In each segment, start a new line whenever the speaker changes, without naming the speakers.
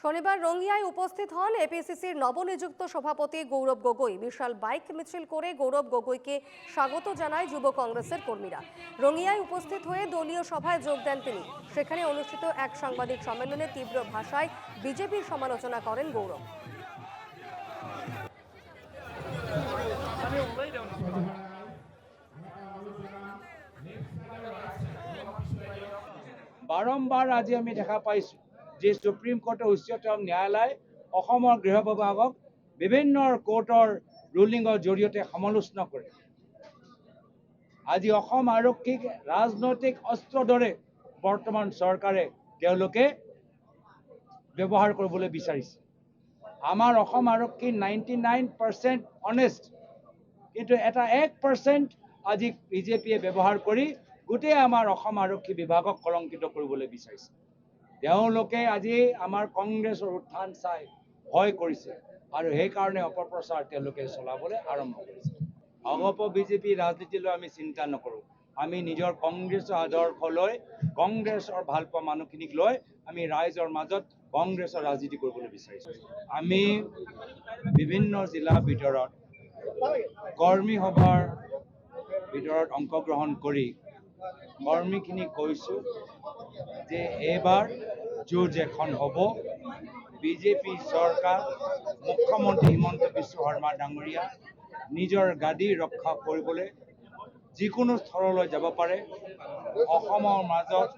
শনিবার রঙ্গিয়ায় উপস্থিত হন এপিসিসির নবনিযুক্ত সভাপতি গৌরব গগৈ। বিশাল বাইক মিছিল করে গৌরব গগৈকে স্বাগত জানায় যুব কংগ্রেসের কর্মীরা। রঙ্গিয়ায় উপস্থিত হয়ে দলীয় সভায় যোগ দেন তিনি। সেখানে অনুষ্ঠিত এক সাংবাদিক সম্মেলনে তীব্র ভাষায় বিজেপির সমালোচনা করেন গৌরব।
বাৰম্বাৰ আজি আমি দেখা পাইছোঁ। যে সুপ্ৰিম কোৰ্টৰ উচ্চতম ন্যায়ালয় অসমৰ গৃহ বিভাগক বিভিন্ন কোৰ্টৰ ৰুলিঙৰ জৰিয়তে সমালোচনা কৰে। আজি অসম আৰক্ষীক ৰাজনৈতিক অস্ত্ৰৰ দৰে বৰ্তমান চৰকাৰে তেওঁলোকে ব্যৱহাৰ কৰিবলৈ বিচাৰিছে। আমাৰ অসম আৰক্ষী নাইণ্টি নাইন পাৰ্চেণ্ট অনেষ্ট কিন্তু এটা এক পাৰ্চেণ্ট আজি বিজেপিয়ে ব্যৱহাৰ কৰি গোটেই আমাৰ অসম আৰক্ষী বিভাগক কলংকিত কৰিবলৈ বিচাৰিছে। তেওঁলোকে আজি আমাৰ কংগ্ৰেছৰ উত্থান চাই ভয় কৰিছে আৰু সেইকাৰণে অপপ্ৰচাৰ তেওঁলোকে চলাবলৈ আৰম্ভ কৰিছে। অগপ বিজেপি ৰাজনীতিলৈ আমি চিন্তা নকৰোঁ। আমি নিজৰ কংগ্ৰেছৰ আদৰ্শ লৈ কংগ্ৰেছৰ ভালপোৱা মানুহখিনিক লৈ আমি ৰাইজৰ মাজত কংগ্ৰেছৰ ৰাজনীতি কৰিবলৈ বিচাৰিছোঁ। আমি বিভিন্ন জিলাৰ ভিতৰত কৰ্মী সভাৰ ভিতৰত অংশগ্ৰহণ কৰি কৰ্মীখিনিক কৈছোঁ যে এইবাৰ যুঁজ এখন হ'ব। বিজেপি চৰকাৰ মুখ্যমন্ত্ৰী হিমন্ত বিশ্ব শৰ্মা ডাঙৰীয়া নিজৰ গাদী ৰক্ষা কৰিবলৈ যিকোনো স্থললৈ যাব পাৰে অসমৰ মাজত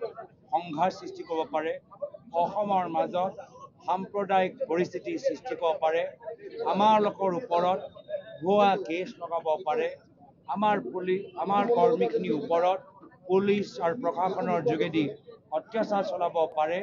সংঘাত সৃষ্টি কৰিব পাৰে অসমৰ মাজত সাম্প্ৰদায়িক পৰিস্থিতিৰ সৃষ্টি কৰিব পাৰে আমাৰ লোকৰ ওপৰত ভুৱা কেছ লগাব পাৰে আমাৰ পুলি আমাৰ কৰ্মীখিনিৰ ওপৰত পুলিচ আৰু প্ৰশাসনৰ যোগেদি অত্যাচাৰ চলাব পাৰে।